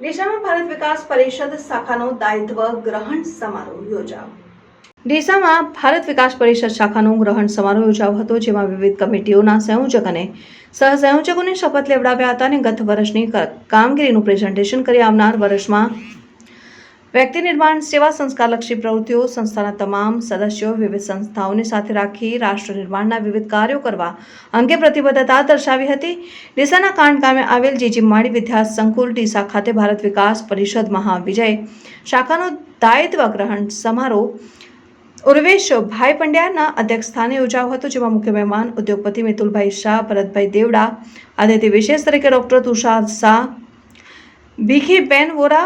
ડીસામાં ભારત વિકાસ પરિષદ શાખાનો દાયિત્વ ગ્રહણ સમારોહ યોજાયો. ડીસામાં ભારત વિકાસ પરિષદ શાખાનો ગ્રહણ સમારોહ યોજાયો હતો, જેમાં વિવિધ કમિટીઓના સંયોજક અને સહસંયોજકોને શપથ લેવડાવ્યા હતા અને ગત વર્ષની કામગીરીનું પ્રેઝન્ટેશન કરી આવનાર વર્ષમાં વ્યક્તિ નિર્માણ સેવા સંસ્કારલક્ષી પ્રવૃત્તિઓ સંસ્થાના તમામ સદસ્યો વિવિધ સંસ્થાઓને સાથે રાખી રાષ્ટ્ર નિર્માણના વિવિધ કાર્યો કરવા અંગે પ્રતિબદ્ધતા દર્શાવી હતી. ડીસાના કાંડ ગામે આવેલ જીજી માળી વિદ્યા સંકુલ ડીસા ખાતે ભારત વિકાસ પરિષદ મહાવિજય શાખાનો દાયિત્વ ગ્રહણ સમારોહ ઉર્વેશ ભાઈ પંડ્યાના અધ્યક્ષ સ્થાને યોજાયો હતો, જેમાં મુખ્ય મહેમાન ઉદ્યોગપતિ મિતુલભાઈ શાહ, ભરતભાઈ દેવડા અતિથિ વિશેષ તરીકે ડોક્ટર તુષાર શાહ, ભીખીબેન વોરા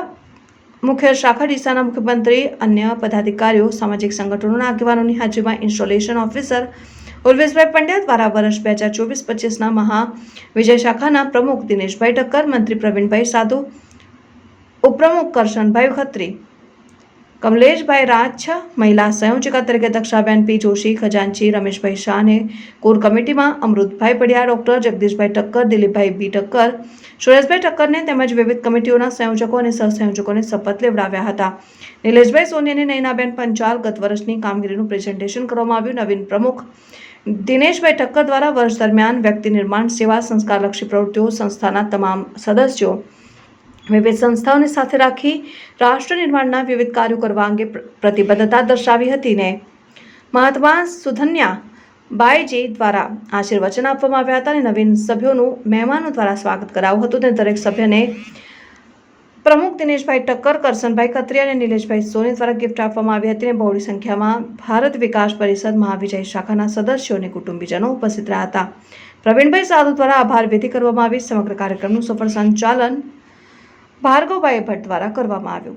મુખ્ય શાખા ડીસાના મુખ્યમંત્રી, અન્ય પદાધિકારીઓ, સામાજિક સંગઠનોના આગેવાનોની હાજરીમાં ઇન્સ્ટોલેશન ઓફિસર ઉર્વેશભાઈ પંડ્યા દ્વારા વર્ષ બે હજાર ચોવીસ પચીસના મહા વિજય શાખાના પ્રમુખ દિનેશભાઈ ઠક્કર મંત્રી પ્રવીણભાઈ સાધુ, ઉપપ્રમુખ કરશનભાઈ ખત્રી કમલેશભાઈ રાજ મહિલા સંયોજિકા તરીકે દક્ષાબેન પી જોશી, ખજાનચી રમેશભાઈ શાહને કોર કમિટીમાં અમૃતભાઈ પડિયા ડોક્ટર જગદીશભાઈ ટક્કર, દિલીપભાઈ બી ટક્કર, સુરેશભાઈ ટક્કરને તેમજ વિવિધ કમિટીઓના સંયોજકો અને સહસંયોજકોને શપથ લેવડાવ્યા હતા. નિલેશભાઈ સોની અને નયનાબેન પંચાલ ગત વર્ષની કામગીરીનું પ્રેઝન્ટેશન કરવામાં આવ્યું. નવીન પ્રમુખ દિનેશભાઈ ઠક્કર દ્વારા વર્ષ દરમિયાન વ્યક્તિ નિર્માણ સેવા સંસ્કારલક્ષી પ્રવૃત્તિઓ સંસ્થાના તમામ સદસ્યો વિવિધ સંસ્થાઓને સાથે રાખી રાષ્ટ્ર નિર્માણના વિવિધ કાર્યો કરવા અંગે પ્રતિબદ્ધતા દર્શાવી હતી ને મહાત્મા સુધન્યા બાઈજી દ્વારા આશીર્વચન આપવામાં આવ્યા હતા અને નવીન સભ્યોનું મહેમાનો દ્વારા સ્વાગત કરાવ્યું હતું અને દરેક સભ્યને પ્રમુખ દિનેશભાઈ ટક્કર કરસનભાઈ ખત્રી અને નિલેશભાઈ સોની દ્વારા ગિફ્ટ આપવામાં આવી હતી અને બહોળી સંખ્યામાં ભારત વિકાસ પરિષદ મહાવિજય શાખાના સદસ્યો અને કુટુંબીજનો ઉપસ્થિત રહ્યા હતા. પ્રવીણભાઈ સાધુ દ્વારા આભાર વિધિ કરવામાં આવી. સમગ્ર કાર્યક્રમનું સફળ સંચાલન ભાર્ગવભાઈ ભટ્ટ દ્વારા કરવામાં આવ્યું.